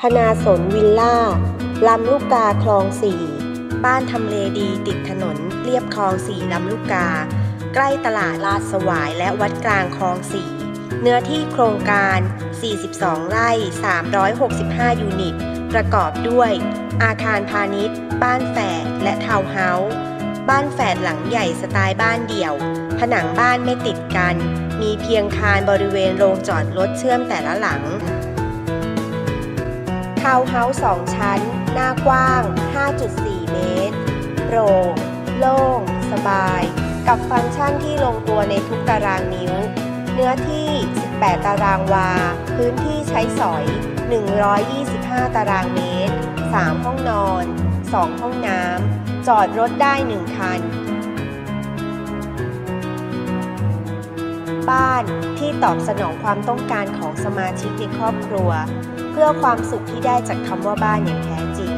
พนาสนวิลล่า ลำลูกกาคลองสี่ บ้านทำเลดีติดถนน เรียบคลองสี่ลำลูกกา ใกล้ตลาดลาดสวายและวัดกลางคลองสี่ เนื้อที่โครงการ 42 ไร่ 365 ยูนิต ประกอบด้วย อาคารพาณิชย์ บ้านแฝดและทาวน์เฮาส์ บ้านแฝดหลังใหญ่สไตล์บ้านเดี่ยว ผนังบ้านไม่ติดกัน มีเพียงคานบริเวณโรงจอดรถเชื่อมแต่ละหลัง ทาวน์เฮาส์สองชั้น หน้ากว้าง 5.4 เมตร โปร่ง โล่ง สบาย กับฟังก์ชันที่ลงตัวในทุกตารางนิ้ว เนื้อที่ 18 ตารางวา พื้นที่ใช้สอย 125 ตารางเมตร 3 ห้องนอน 2 ห้องน้ำ จอดรถได้ 1 คัน บ้านที่ตอบสนองความต้องการของสมาชิกในครอบครัว พื่อความสุขที่ได้จากคำว่าบ้านอย่างแท้จริง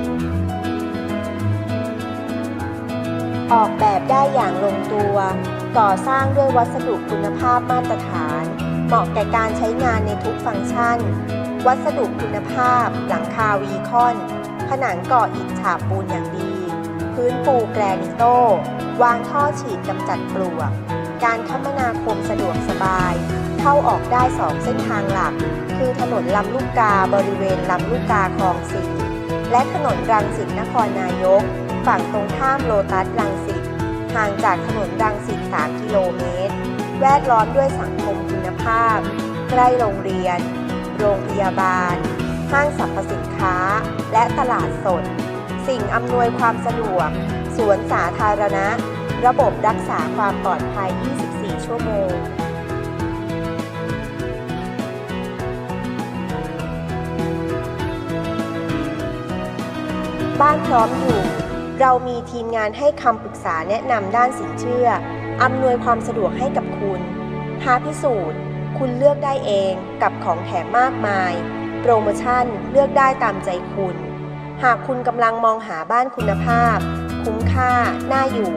ออกแบบได้อย่างลงตัว ก่อสร้างด้วยวัสดุคุณภาพมาตรฐาน เหมาะแก่การใช้งานในทุกฟังก์ชัน วัสดุคุณภาพ หลังคาวีคอน ผนังก่ออิฐฉาบปูนอย่างดี พื้นปูแกรนิโต วางท่อฉีดกำจัดปลวก การคมนาคมสะดวกสบาย เข้าออกได้สองเส้นทางหลัก คือถนนลำลูกกาบริเวณลำลูกกาคลองสีและถนนรังสิตนครนายก ฝั่งตรงข้ามโลตัสรังสิตห่างจากถนนรังสิต 3 กิโลเมตร แวดล้อมด้วยสังคมคุณภาพ ใกล้โรงเรียน โรงพยาบาล ห้างสรรพสินค้า และตลาดสด สิ่งอำนวยความสะดวก สวนสาธารณะ ระบบรักษาความปลอดภัย 24 ชั่วโมง บ้านพร้อมอยู่ เรามีทีมงานให้คำปรึกษาแนะนำด้านสินเชื่อ อำนวยความสะดวกให้กับคุณท้าพิสูจน์ คุณเลือกได้เองกับของแถมมากมาย โปรโมชั่นเลือกได้ตามใจคุณ หากคุณกำลังมองหาบ้านคุณภาพ คุ้มค่า น่าอยู่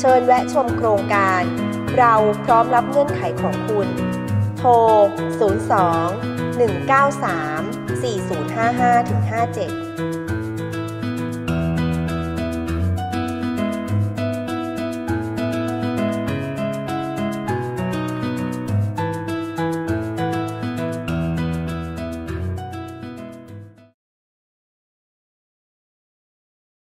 เชิญแวะชมโครงการ เราพร้อมรับเงื่อนไขของคุณ โทร 02 193 4055-57